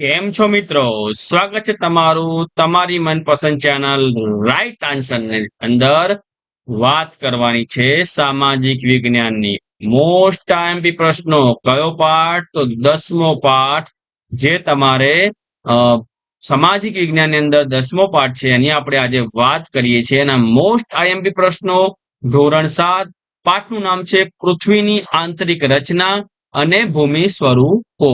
કેમ છો મિત્રો? સ્વાગત છે તમારું, તમારી મનપસંદ ચેનલ રાઈટ આન્સરની અંદર. વાત કરવાની છે સામાજિક વિજ્ઞાનની. મોસ્ટ આઈએમપી પ્રશ્નો. કયો પાઠ? તો દસમો પાઠ જે તમારે સામાજિક વિજ્ઞાનની અંદર દસમો પાઠ છે એની આપણે આજે વાત કરીએ છીએ. એના મોસ્ટ આઈએમપી પ્રશ્નો, ધોરણ સાત, પાઠનું નામ છે પૃથ્વીની આંતરિક રચના અને ભૂમિ સ્વરૂપો.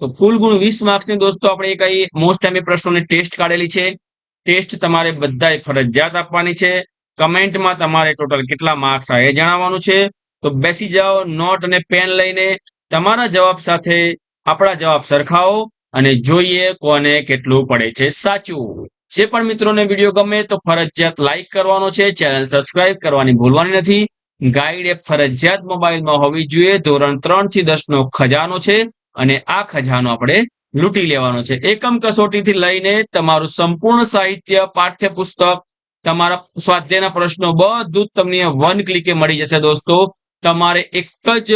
તો કુલ ગુણ વીસ માર્ક્સની દોસ્તો આપણે કઈ મોસ્ટ ટાઈમ પ્રશ્નોની ટેસ્ટ કાઢેલી છે. ટેસ્ટ તમારે બધાય ફરજિયાત આપવાની છે. કમેન્ટમાં તમારે ટોટલ કેટલા માર્ક્સ આવે એ જણાવવાનું છે. તો બેસી જાઓ નોટ અને પેન લઈને તમારા જવાબ સાથે આપણા જવાબ સરખાવો અને જોઈએ કોને કેટલું પડે છે સાચું. જે પણ મિત્રોને વીડિયો ગમે તો ફરજિયાત લાઈક કરવાનો છે ચેનલ સબસ્ક્રાઇબ કરવાની ભૂલવાની નથી. ગાઈડ એપ ફરજિયાત મોબાઈલમાં હોવી જોઈએ. ધોરણ ત્રણથી દસ નો ખજાનો છે. અને આ ખજાનો આપણે લૂંટી લેવાનો છે. એકમ કસોટીથી લઈને તમારું સંપૂર્ણ સાહિત્ય, પાઠ્યપુસ્તક, તમારા સ્વાધ્યાયના પ્રશ્નો બધું તમને વન ક્લિકે મળી જશે દોસ્તો. તમારે એક જ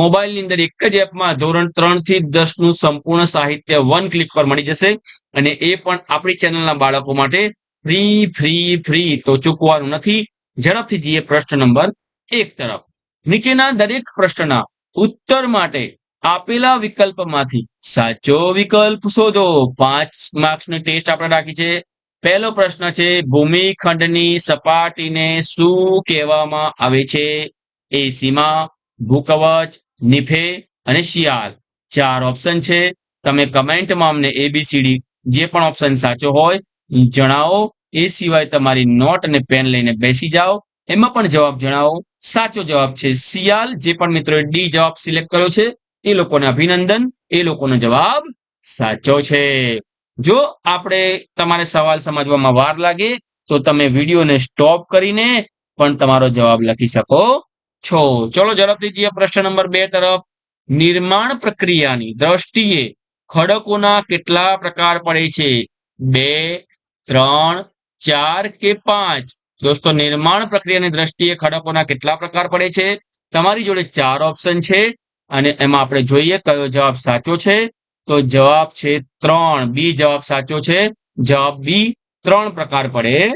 મોબાઈલની અંદર એક જ એપમાં ધોરણ ત્રણથી દસનું સંપૂર્ણ સાહિત્ય વન ક્લિક પર મળી જશે. અને એ પણ આપણી ચેનલના બાળકો માટે ફ્રી ફ્રી ફ્રી તો ચૂકવાનું નથી. ઝડપથી જઈએ પ્રશ્ન નંબર એક તરફ. નીચેના દરેક પ્રશ્નના ઉત્તર માટે આપેલા વિકલ્પમાંથી સાચો વિકલ્પ શોધો. પાંચ માર્ક્સની ટેસ્ટ આપણે રાખી છે. પહેલો પ્રશ્ન છે ભૂમિખંડની સપાટીને શું કહેવામાં આવે છે? એ સીમા, ભૂકવચ, નિફે અને શિયાળ. ચાર ઓપ્શન છે. તમે કમેન્ટમાં અમને એબીસીડી જે પણ ઓપ્શન સાચો હોય, જણાવો. એ સિવાય તમારી નોટ અને પેન લઈને બેસી જાઓ. એમાં પણ જવાબ જણાવો. સાચો જવાબ છે, શિયાળ. જે પણ મિત્રોએ ડી જવાબ સિલેક્ટ કર્યો છે એ લોકોને અભિનંદન, એ લોકોનો જવાબ સાચો છે. જો આપણે તમારે સવાલ સમજવામાં વાર લાગે, તો તમે વિડીયોને સ્ટોપ કરીને પણ તમારો જવાબ લખી શકો છો. ચલો, ઝડપથી જઈએ પ્રશ્ન નંબર બે તરફ. નિર્માણ પ્રક્રિયાની દ્રષ્ટિએ ખડકોના કેટલા પ્રકાર પડે છે? બે, ત્રણ, ચાર કે પાંચ? દોસ્તો, નિર્માણ પ્રક્રિયાની દ્રષ્ટિએ ખડકોના કેટલા પ્રકાર પડે છે? તમારી જોડે ચાર ઓપ્શન છે. અને એમાં આપણે જોઈએ કયો જવાબ સાચો છે, તો જવાબ છે ત્રણ. બી જવાબ સાચો છે, જવાબ બી ત્રણ પ્રકાર પડે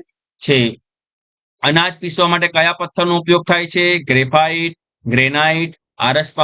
છે. અનાજ પીસવા માટે કયા પથ્થરનો ઉપયોગ થાય છે? ગ્રેફાઇટ, ગ્રેનાઇટ, આરસ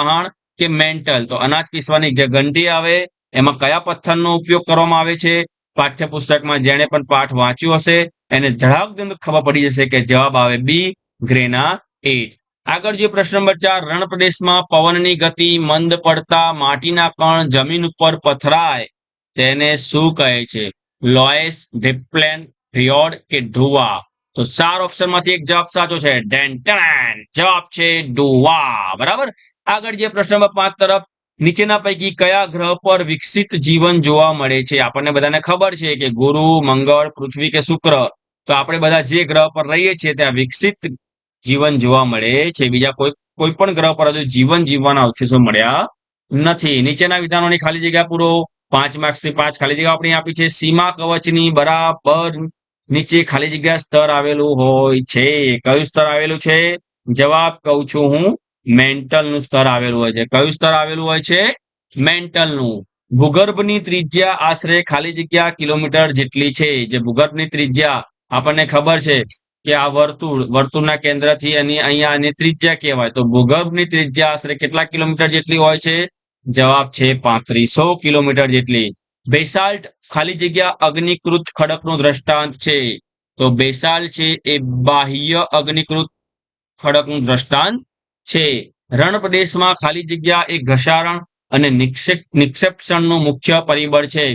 કે મેન્ટલ? તો અનાજ પીસવાની જે ઘંટી આવે, એમાં કયા પથ્થરનો ઉપયોગ કરવામાં આવે છે? પાઠ્યપુસ્તકમાં જેણે પણ પાઠ વાંચ્યો હશે, એને ધડાક ખબર પડી જશે કે જવાબ આવે બી ગ્રેનાઇટ. આગળ જે પ્રશ્ન નંબર ચાર, રણ પ્રદેશમાં પવનની ગતિ મંદ પડતા માટીના કણ જમીન ઉપર પથરાય, તેને શું કહે છે? લોયસ, ડિપ્લેન, રિયોડ કે ધુવા તો ચાર ઓપ્શનમાંથી એક જવાબ સાચો છે. ડેન્ટન જવાબ છે ડુવા. બરાબર? આગળ જે પ્રશ્ન નંબર પાંચ તરફ, નીચેના પૈકી કયા ગ્રહ પર વિકસિત જીવન જોવા મળે છે? આપણને બધાને ખબર છે કે ગુરુ, મંગળ, પૃથ્વી કે શુક્ર. તો આપણે બધા જે ગ્રહ પર રહીએ છીએ, ત્યાં વિકસિત જીવન જોવા મળે છે. બીજા કોઈ કોઈ પણ ગ્રહ પર હજુ જીવન જીવવાના અવશેષો મળ્યા નથી. નીચેના વિધાનોની ખાલી જગ્યા પૂરો. પાંચ માર્ક્સથી પાંચ ખાલી જગ્યા આપણે આપી છે. સીમા કવચની બરાબર નીચે ખાલી જગ્યા સ્તર આવેલું હોય છે. કયું સ્તર આવેલું છે? જવાબ કહું છું હું. મેન્ટલનું સ્તર આવેલું હોય છે. કયું સ્તર આવેલું હોય છે? મેન્ટલનું ભૂગર્ભની ત્રિજ્યા આશરે ખાલી જગ્યા કિલોમીટર જેટલી છે. જે ભૂગર્ભની ત્રિજ્યા આપણને ખબર છે. કે આ વર્તુળ, વર્તુળના કેન્દ્રથી એની અહીંયા આની ત્રિજ્યા કહેવાય. તો ભૂગર્ભની ત્રિજ્યા આશરે કેટલા કિલોમીટર જેટલી હોય છે? જવાબ છે પાંત્રીસો કિલોમીટર જેટલી. બેસાલ્ટ ખાલી જગ્યા અગ્નિકૃત ખડકનું દ્રષ્ટાંત છે. તો બેસાલ્ટ છે એ બાહ્ય અગ્નિકૃત ખડકનું દ્રષ્ટાંત છે. રણ પ્રદેશમાં ખાલી જગ્યા એ ઘસારણ અને નિક્ષેપ મુખ્ય પરિબળ છે.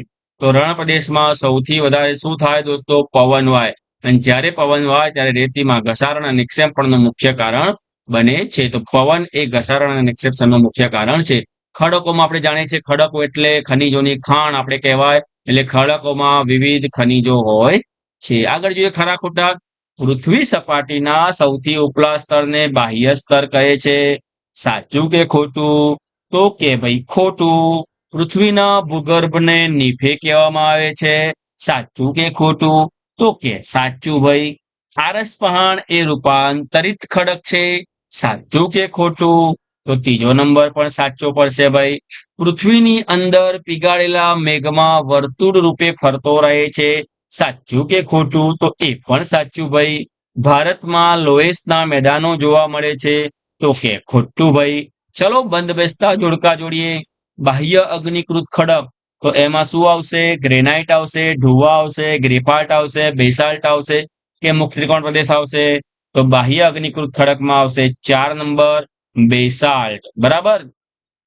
તો રણ પ્રદેશમાં સૌથી વધારે શું થાય દોસ્તો? પવન વાય. અને જ્યારે પવન વાય ત્યારે રેતીમાં ઘસારણ અને નિક્ષેપણનું મુખ્ય કારણ બને છે. તો પવન એ ઘસારણ અને નિક્ષેપણનું મુખ્ય કારણ છે. ખડકોમાં આપણે જાણીએ છીએ ખડકો એટલે ખનીજોની ખાણ આપણે કહેવાય. એટલે ખડકોમાં વિવિધ ખનીજો હોય છે. આગળ જોઈએ ખરા ખોટા. પૃથ્વી સપાટીના સૌથી ઉપલા સ્તરને બાહ્ય સ્તર કહે છે. સાચું કે ખોટું? તો કે ભાઈ ખોટું? પૃથ્વીના ભૂગર્ભને નીફે કહેવામાં આવે છે. સાચું કે ખોટું? તો કે, સાચું ભાઈ, આરસ પહાણ એ રૂપાંતરિત ખડક છે. સાચું કે ખોટું? તો ત્રીજો નંબર પણ સાચો પડશે ભાઈ. પૃથ્વીની અંદર પીગાળેલા મેઘમાં વર્તુળ રૂપે ફરતો રહે છે. સાચું કે ખોટું? તો એ પણ સાચું ભાઈ. ભારતમાં લોએસના મેદાનો જોવા મળે છે. તો કે ખોટું ભાઈ. ચલો બંધ બેસતા જોડકા જોડીએ. બાહ્ય અગ્નિકૃત ખડક. તો એમાં શું આવશે? ગ્રેનાઇટ આવશે ઢુવા આવશે ગ્રેફાઇટ આવશે બેસાલ્ટ આવશે. કે મુખ્ય ત્રિકોણ પ્રદેશ આવશે? તો બાહ્ય અગ્નિકૃત ખડકમાં આવશે ચાર નંબર બેસાલ્ટ બરાબર?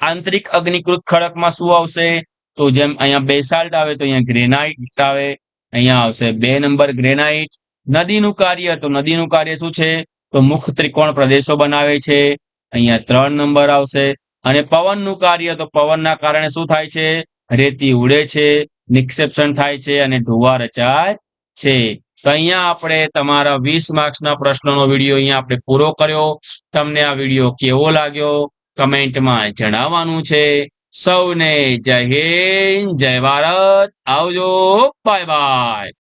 આંતરિક અગ્નિકૃત ખડકમાં શું આવશે? તો જેમ અહીંયા બેસાલ્ટ આવે તો અહીંયા ગ્રેનાઇટ આવે. અહીંયા આવશે બે નંબર ગ્રેનાઇટ નદીનું કાર્ય, તો નદીનું કાર્ય શું છે? તો મુખ ત્રિકોણ પ્રદેશો બનાવે છે. અહીંયા ત્રણ નંબર આવશે. અને પવનનું કાર્ય, તો પવનના કારણે શું થાય છે? રેતી ઉડે છે, નિક્ષેપણ થાય છે અને ધોવા રચાય છે. તો અહીંયા આપણે તમારા વીસ માર્ક્સના પ્રશ્નોનો વીડિયો અહીંયા આપણે પૂરો કર્યો. તમને આ વીડિયો કેવો લાગ્યો? કમેન્ટમાં જણાવવાનું છે. સૌને જય હિન્દ, જય ભારત. આવજો. Bye bye.